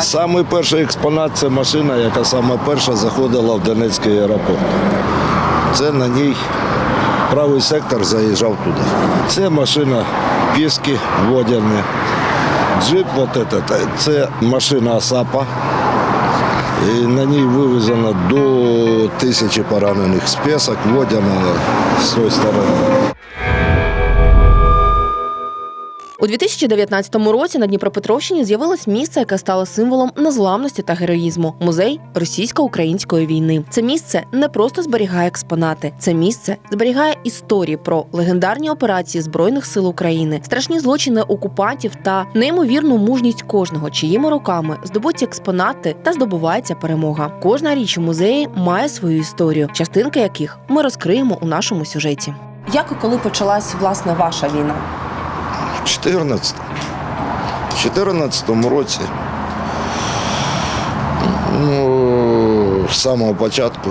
Самий перший експонат це машина, яка саме перша заходила в Донецький аеропорт. Це на ній правий сектор заїжджав туди. Це машина піски водяні. Джип, этот, це машина САПа. І на ній вивезено до тисячі поранених список, водяна з тої сторони. У 2019 році на Дніпропетровщині з'явилось місце, яке стало символом незламності та героїзму музей російсько-української війни. Це місце не просто зберігає експонати, це місце зберігає історії про легендарні операції збройних сил України, страшні злочини окупантів та неймовірну мужність кожного, чиїми руками здобуті експонати та здобувається перемога. Кожна річ у музеї має свою історію, частинки яких ми розкриємо у нашому сюжеті. Як і коли почалась власне ваша війна? В 14 в 14 році, ну, з самого початку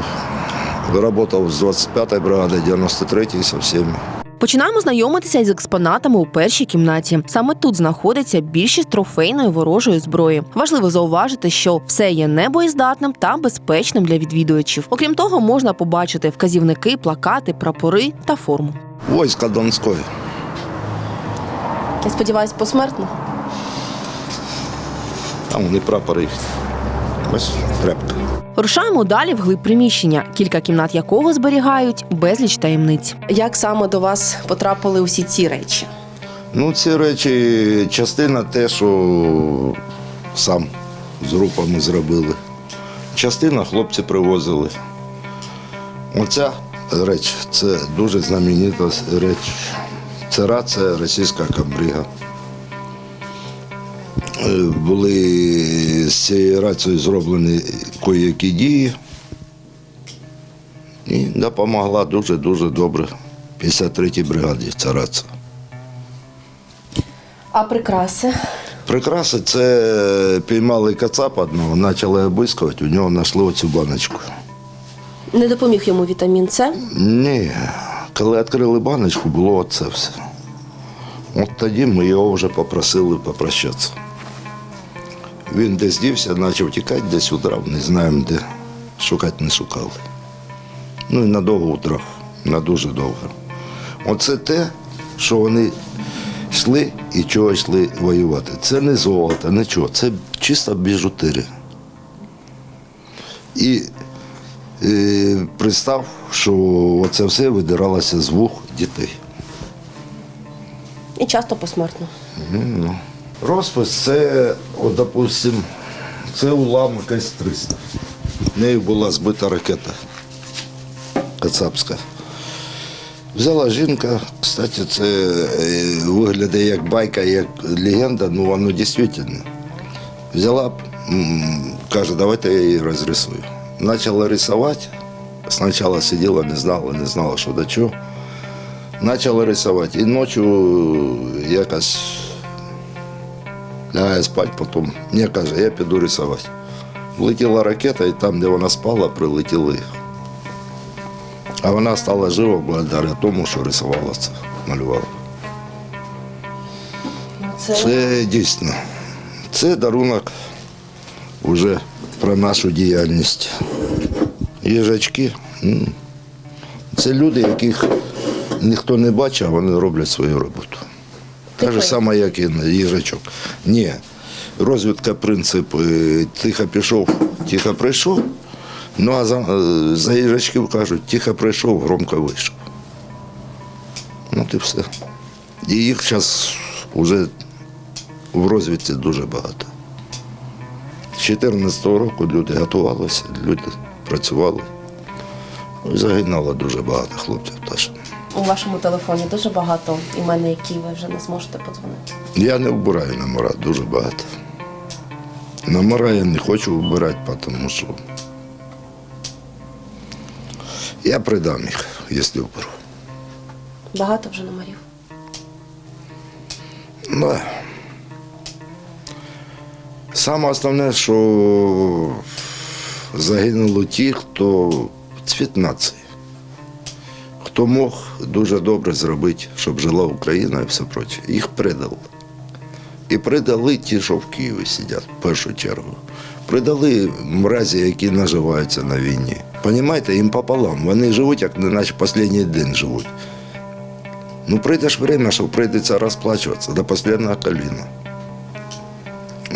працював з 25-ї бригади, 93-ї со всіми. Починаємо знайомитися із експонатами у першій кімнаті. Саме тут знаходиться більшість трофейної ворожої зброї. Важливо зауважити, що все є небоєздатним та безпечним для відвідувачів. Окрім того, можна побачити вказівники, плакати, прапори та форму. Войска Донської. Я сподіваюся, посмертно. Там вони прапори їх. Ось тряпка. Рушаємо далі в глиб приміщення, кілька кімнат якого зберігають безліч таємниць. Як саме до вас потрапили усі ці речі? Ну, ці речі, частина те, що сам з групами зробили. Частина хлопці привозили. Оця реч це дуже знаменита реч. Це російська камбріга. Е, Були з цією рацією зроблені кої-які дії. І допомогла дуже-дуже добре 53-й бригаді ця рація. А прикраси? Прикраси це піймали кацапа одного, почали обискувати, у нього знайшли оцю баночку. Не допоміг йому вітамін С. Ні, коли відкрили баночку, було оце все. От тоді ми його вже попросили попрощатися. Він десь дівся, почав тікати десь удрав, не знаємо де. Шукати не шукали. Ну і надовго удрав, на дуже довго. Оце те, що вони йшли і чого йшли воювати. Це не золото, нічого, це чиста біжутерія. І е, представ, що оце все видиралося з вух дітей. І часто посмертно. Розпис це, от, допустим, це уламок С-300. Нею була збита ракета кацапська. Взяла жінка, кстати, це е, виглядає як байка, як легенда, ну воно дійсно. Взяла, каже, давайте я її розрисую. Почала рисувати. Спочатку сиділа, не знала, не знала, що до чого. Почала рисувати. І ночі якось лягає спати, потім мені каже, я піду рисувати. Влетіла ракета, і там, де вона спала, прилетіли. А вона стала жива благодаря тому, що рисувала це, малювала. Це дійсно. Це дарунок вже про нашу діяльність. Їжачки. Це люди, яких ніхто не бачить, а вони роблять свою роботу. Те ж саме, як і їжачок. Ні. Розвідка принцип е, тихо пішов, тихо прийшов. Ну а за, е, за їжачків кажуть, тихо прийшов, громко вийшов. Ну, і все. І їх зараз вже в розвідці дуже багато. З 2014 року люди готувалися, люди працювали. Ну, Загинало дуже багато хлопців теж. У вашому телефоні дуже багато імен, які ви вже не зможете подзвонити. Я не вбираю номера дуже багато. Номера я не хочу вбирати, тому що я придам їх, якщо вберу. Багато вже номерів. Да. Саме основне, що загинули ті, хто цвіт нації. Хто мог дуже добре зробити, щоб жила Україна і все проче. Їх предали. І придали ті, що в Києві сидять, в першу чергу. Придали мразі, які наживаються на війні. Понімаєте, їм пополам. Вони живуть, як не наче останній день живуть. Ну, прийде ж время, що прийдеться розплачуватися до останнього коліна.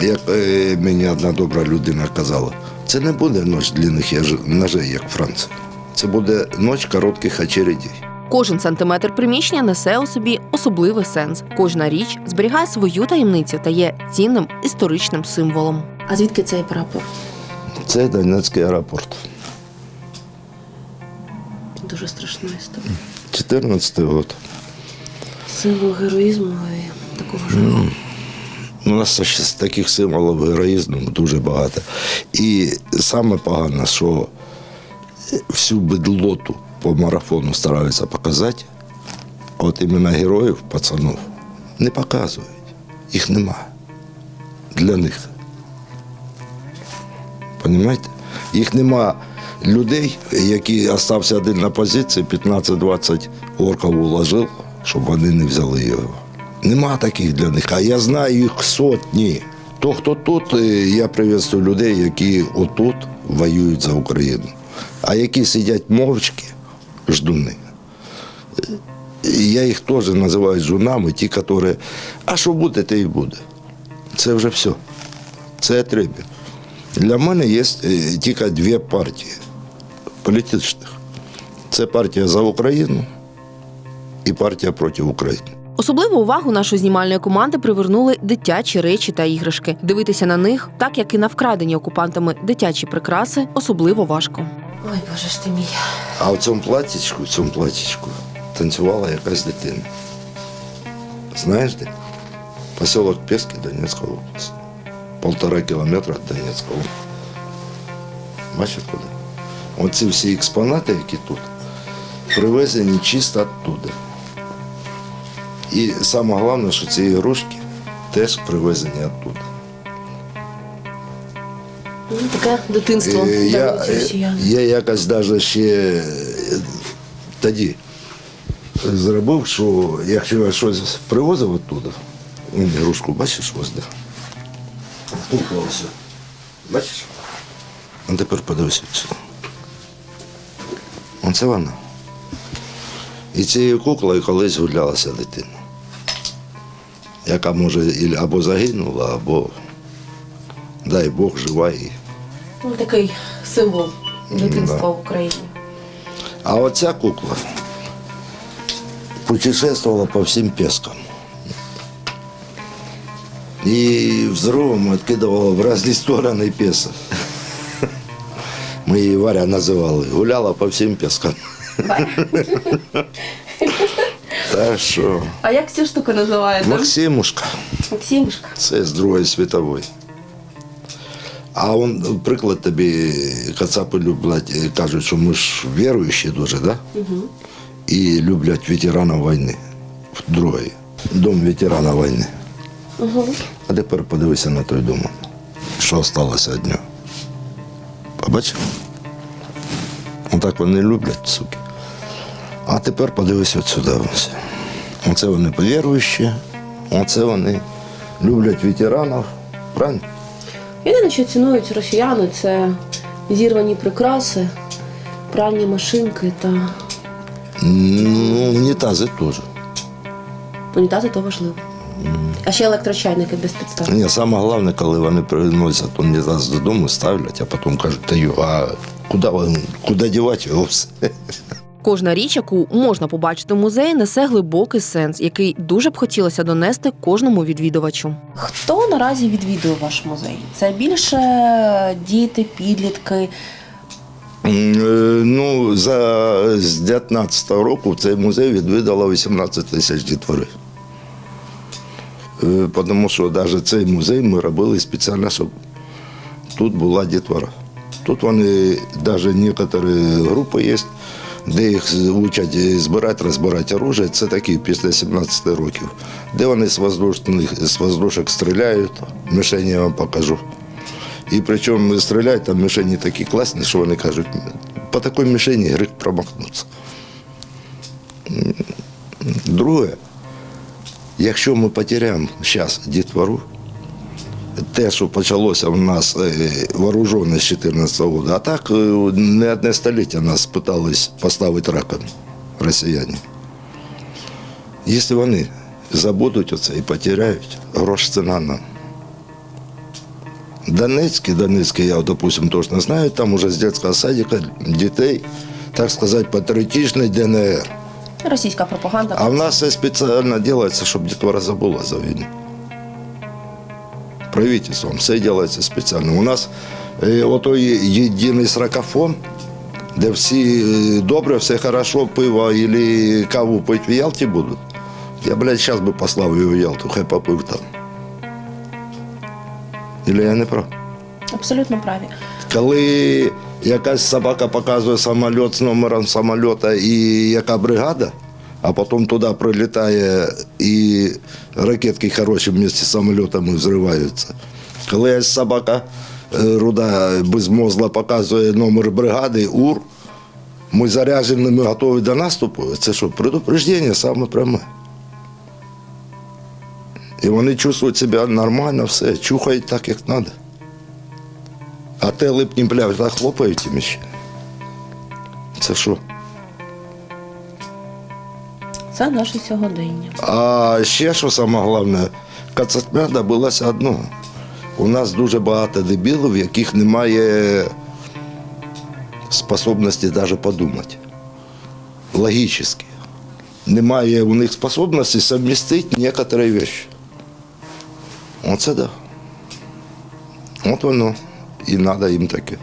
Як е, мені одна добра людина казала, це не буде ніч длинних ножей, як в Франції. Це буде ніч коротких очередей. Кожен сантиметр приміщення несе у собі особливий сенс. Кожна річ зберігає свою таємницю та є цінним історичним символом. А звідки цей прапор? Це Донецький аеропорт. Дуже страшна історія. 14 год. Символ героїзму і такого жаху. У нас таких символів героїзму дуже багато. І саме погано, що всю бедлоту по марафону стараються показати, а от іменно героїв, пацанів, не показують. Їх нема. Для них. Понімаєте? Їх нема людей, які остався один на позиції, 15-20 орків уложив, щоб вони не взяли його. Нема таких для них, а я знаю їх сотні. То, хто тут, е, я приветствую людей, які отут воюють за Україну. А які сидять мовчки, ждуни. Я їх теж називаю жунами, ті, які, а що буде, те і буде. Це вже все. Це треба. Для мене є е, тільки дві партії політичних. Це партія за Україну і партія проти України. Особливу увагу нашої знімальної команди привернули дитячі речі та іграшки. Дивитися на них, так як і на вкрадені окупантами дитячі прикраси, особливо важко. Ой, боже ж ти мій. А в цьому платічку, в цьому платічку танцювала якась дитина. Знаєш де? Поселок Пески, Донецька область. Полтора кілометра від Донецької області. Бачиш куди? Оці всі експонати, які тут, привезені чисто оттуда. І саме головне, що ці ігрушки теж привезені оттуда. Ну, таке дитинство. Е, Я, е, я якось навіть ще е, тоді зробив, що якщо я щось привозив оттуда, он ігрушку бачиш ось де? Кукла. Бачиш? А тепер подивися сюди. Оце вона. І цією куклою колись гулялася дитина, яка може або загинула, або, дай Бог, жива і. Ну, такий символ дитинства Да. в Україні. А оця кукла путешествовала по всім пескам. І взрывом откидывала в різні сторони песок. Ми її Варя називали. Гуляла по всім пескам. Так що, А як ця штука називається? Максимушка, Максимушка. це з Другої світової. А он, приклад тобі, кацапи люблять, е, кажуть, що ми ж віруючі дуже, да? Угу. І люблять ветеранів війни. Другої. Дом ветерана війни. Угу. А тепер подивися на той дом. Що сталося від нього. Побачив? Отак вони люблять, суки. А тепер подивись от сюди. Оце вони повіруючі, оце вони люблять ветеранів. Правильно? Єдине, що цінують росіяни, це зірвані прикраси, пральні машинки та Ну, унітази теж. унітази то важливо. А ще електрочайники без підстав. Ні, саме головне, коли вони приносять унітаз додому, ставлять, а потім кажуть, та ю, а куди, куди дівати його все? Кожна річ, яку можна побачити в музеї, несе глибокий сенс, який дуже б хотілося донести кожному відвідувачу. Хто наразі відвідує ваш музей? Це більше діти, підлітки. Е, Ну, за, з 19-го року цей музей відвідало 18 тисяч дітвори. Е, Тому що навіть цей музей ми робили спеціально, щоб тут була дітвора. Тут вони, навіть некоторі групи є, де їх учать збирати, розбирати оружие. Це такі після 17 років, де вони з воздушних з воздушок стріляють, мішені я вам покажу. І причому стріляють, там мішені такі класні, що вони кажуть, по такій мішені гріх промахнутися. М, Друге, Якщо ми потеряємо зараз дітвору, те, що почалося в нас е, вооружене з 14 року, а так е, не одне століття нас питались поставити раком росіяни. Якщо вони забудуть оце і потеряють, грош ціна нам. Донецький, Донецький, я, допустим, точно знаю, там уже з дитячого садика дітей, так сказати, патріотичний ДНР. Російська пропаганда. А в нас все спеціально робиться, щоб дітвора забула за війну. Правительством все робиться спеціально. У нас е, отой єдиний сракофон, де всі е, добре, все хорошо, пиво або каву пити в Ялті будуть. Я, блядь, зараз би послав його в Ялту, хай попив там. Или я не прав? Абсолютно праві. Коли якась собака показує самоліт з номером самоліта і яка бригада, а потім туди прилітає і ракетки хороші вместе з самолітами взриваються. Коли собака е, руда безмозла показує номер бригади, УР, ми заряджені, ми готові до наступу, це що, предупреждення саме пряме. І вони чувствують себе нормально, все, чухають так, як треба. А те липні пляж так хлопають їм ще. Це що? Це наше сьогодення. А ще що саме головне, кацатмя добилася одного. У нас дуже багато дебілів, в яких немає способності навіть подумати. Логічно. Немає у них способності совмістити некоторі речі. Оце да. От воно. І треба їм таке.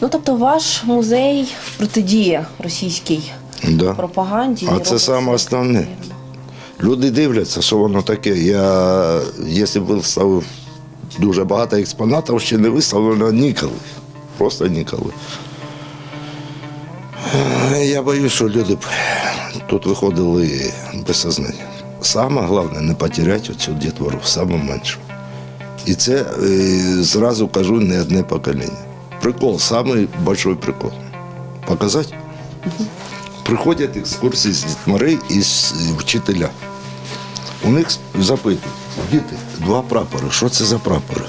Ну тобто, ваш музей протидіє російській Да. пропаганді. А це саме основне. Люди дивляться, що воно таке. Я, якщо б виставив дуже багато експонатів, ще не виставлено ніколи. Просто ніколи. Я боюсь, що люди б тут виходили без сознання. Саме головне не потеряти оцю дітвору, саме менше. І це е, зразу кажу не одне покоління. Прикол, самий большой прикол. Показати? Приходять екскурсії з дітьми і з е, вчителя. У них запитують, діти, два прапори. Що це за прапори?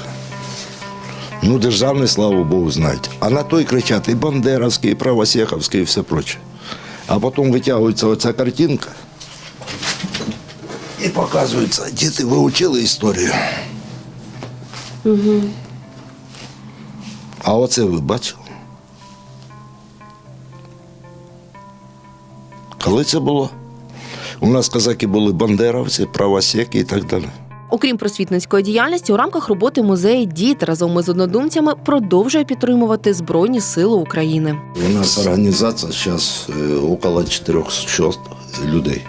Ну, державний, слава Богу, знають. А на той кричать і Бандеровський, і Правосєховський, і все проче. А потім витягується оця картинка і показується, діти, ви вчили історію. А оце ви бачили? Коли це було? У нас козаки були бандеровці, правосеки і так далі. Окрім просвітницької діяльності, у рамках роботи музею діт разом із однодумцями продовжує підтримувати Збройні Сили України. У нас організація зараз около 400 людей.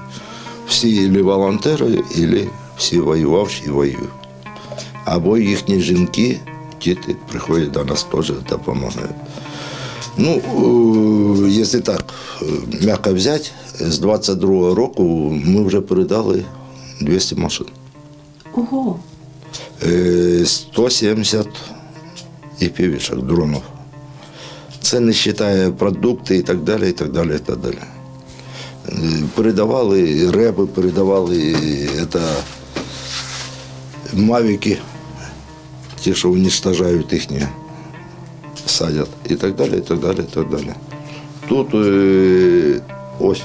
Всі або волонтери, або всі воювавші і воюють. Або їхні жінки, діти приходять до нас теж допомагають. Ну, е, якщо так е, м'яко взяти, з 22-го року ми вже передали 200 машин. Ого. Е, 170 і півішок дронів. Це не вважає продукти і так далі, і так далі, і так далі. Е, Передавали реби, передавали е, це, мавіки, ті, що уничтожають їхні, садять, і так далі, і так далі, і так далі. Тут е, ось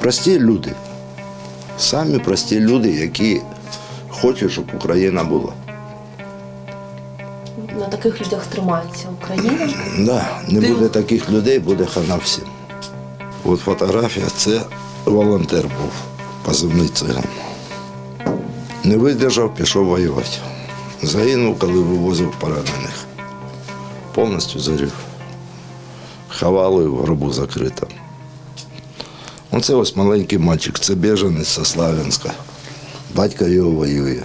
прості люди. Самі прості люди, які хочуть, щоб Україна була. На таких людях тримається Україна. Да, не буде таких людей, буде хана всім. От фотографія це волонтер був, позивний циган. Не видержав, пішов воювати. Загинув, коли вивозив поранених. Повністю зарів. Ховали в гробу закрито. Оце ось маленький мальчик, це біженець зі Славянська. Батько його воює.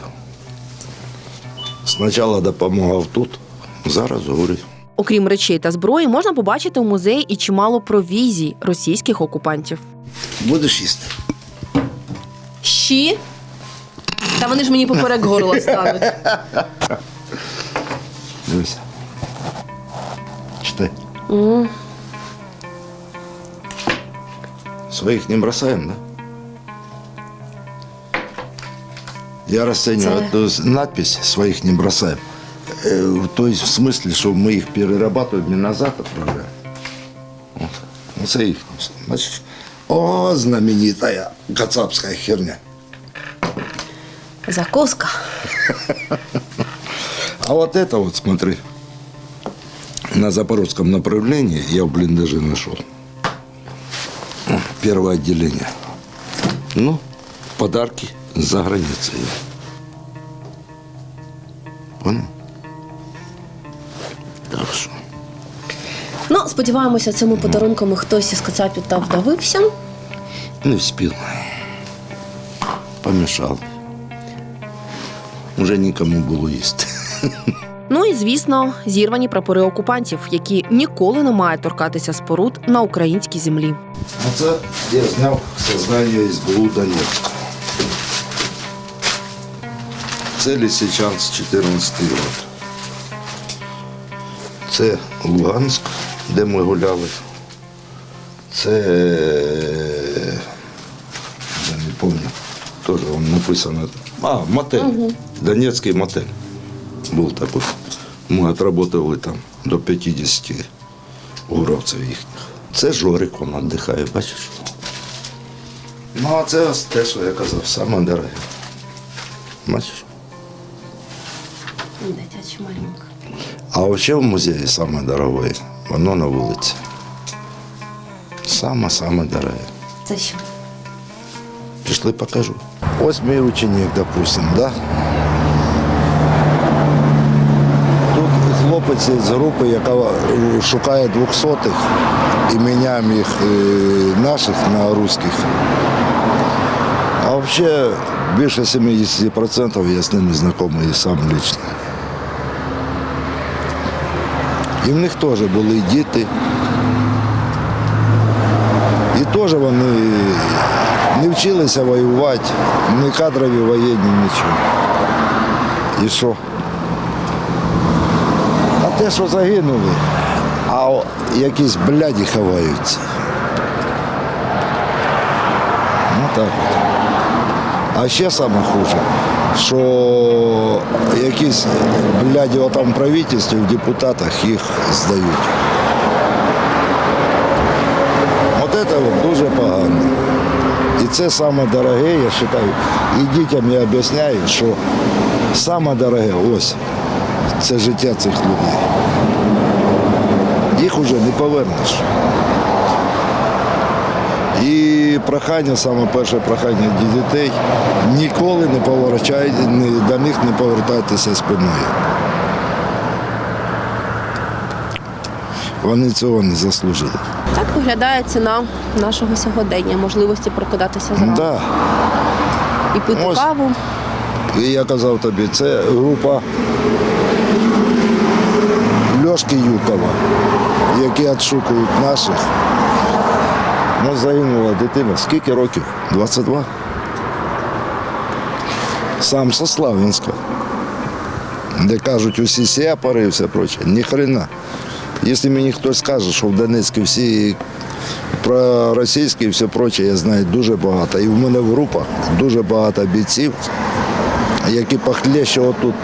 Спочатку допомагав тут, зараз горить. Окрім речей та зброї, можна побачити у музеї і чимало провізій російських окупантів. Будеш їсти? Щі? Та вони ж мені поперек горла стануть. Дивися. Читай. Своих не бросаем, да? Я расцениваю Це- эту надпись «своих не бросаем». То есть в смысле, что мы их перерабатываем и назад отправляем. Вот. Ну, це их. Значит, о, знаменитая кацапская херня. Закуска. А вот это вот, смотри, на запорожском направлении я в блиндаже нашел. О, Первое отделение. Ну, подарки за границей. Понял? Так що. Ну, сподіваємося, цими подарунками хтось із кацапів та вдавився. Не вспел. Помешал. Уже нікому було їсти. Ну і звісно, зірвані прапори окупантів, які ніколи не мають торкатися споруд на українській землі. А це я зняв сознання СБУ Донецька. Це Лисичанськ, 14 рік. Це Луганськ, де ми гуляли. Це е, я не пам'ятаю. Теж вам написано. А, мотель. Донецький мотель. Був такий. Ми отработали там до 50 уровців їхніх. Це Жорик, він віддихає, бачиш? Ну, а це ось те, що я казав, саме дороге. Бачиш? Дитячий малюнок. А взагалі в музеї саме дорогое, воно на вулиці. Саме-саме дороге. Це що? Пішли покажу. Ось мій ученик, допустим, да? Тут хлопець з групи, яка шукає двохсотих і міняємо їх наших на русських. А взагалі більше 70% я з ними знайомий сам лично. І в них теж були діти. І теж вони не вчилися воювати, ні кадрові воєнні, нічого. І що? А те, що загинули, а якісь бляді ховаються. Ну так от. А ще саме хуже, що якісь бляді там правительстві, в депутатах їх здають. От це дуже погано. І це саме дороге, я вважаю. І дітям я об'ясняю, що саме дороге ось це життя цих людей. Їх вже не повернеш. І прохання, саме перше прохання до дітей, ніколи не повертайте, до них не повертайтеся спиною. Вони цього не заслужили. Так виглядає ціна нашого сьогодення, можливості прокидатися зранку Да. і пити Ось. каву. І я казав тобі, це група Льошки Юкова, які відшукують наших. Ну, загинула дитина. Скільки років? 22. Сам со Славянська. Де кажуть, усі сепари і все проче. Ні хрена. Якщо мені хтось скаже, що в Донецьку всі про російські і все проче, я знаю дуже багато. І в мене в групах дуже багато бійців, які похлеще отут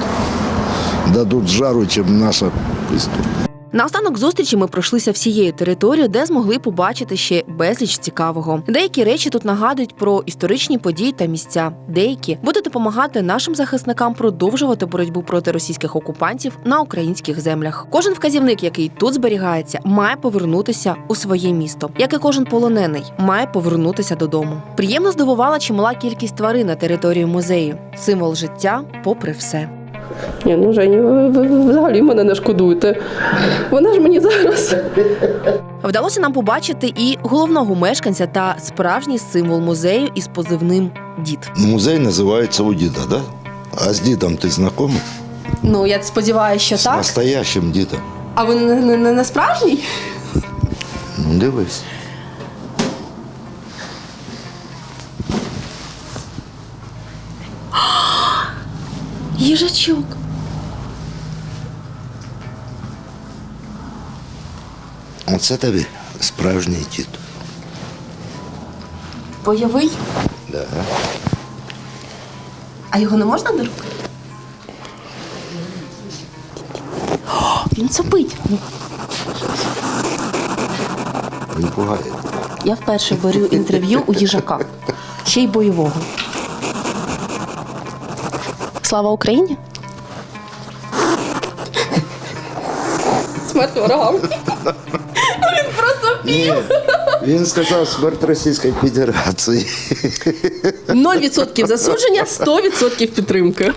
дадуть жару, чим наша пиздка. Наостанок зустрічі ми пройшлися всією територією, де змогли побачити ще безліч цікавого. Деякі речі тут нагадують про історичні події та місця. Деякі будуть допомагати нашим захисникам продовжувати боротьбу проти російських окупантів на українських землях. Кожен вказівник, який тут зберігається, має повернутися у своє місто, як і кожен полонений має повернутися додому. Приємно здивувала чимала кількість тварин на території музею, символ життя, попри все. Ні, ну Жені, ви, ви, взагалі мене не шкодуєте. Вона ж мені зараз. Вдалося нам побачити і головного мешканця та справжній символ музею із позивним дід. Музей називається у діда, да? А з дідом ти знайомий? Ну я сподіваюся, що З настоящим дідом. А ви не, не, не справжній? Ну, дивись. Їжачок. Оце тобі справжній дід. Бойовий? Да. А його не можна до рук? О, Він сопить. Він пугає. Я вперше беру інтерв'ю у їжака, ще й бойового. Слава Україні! Смерть ворогам. Ні, він сказав смерть Російської Федерації. 0% засудження, 100% підтримки.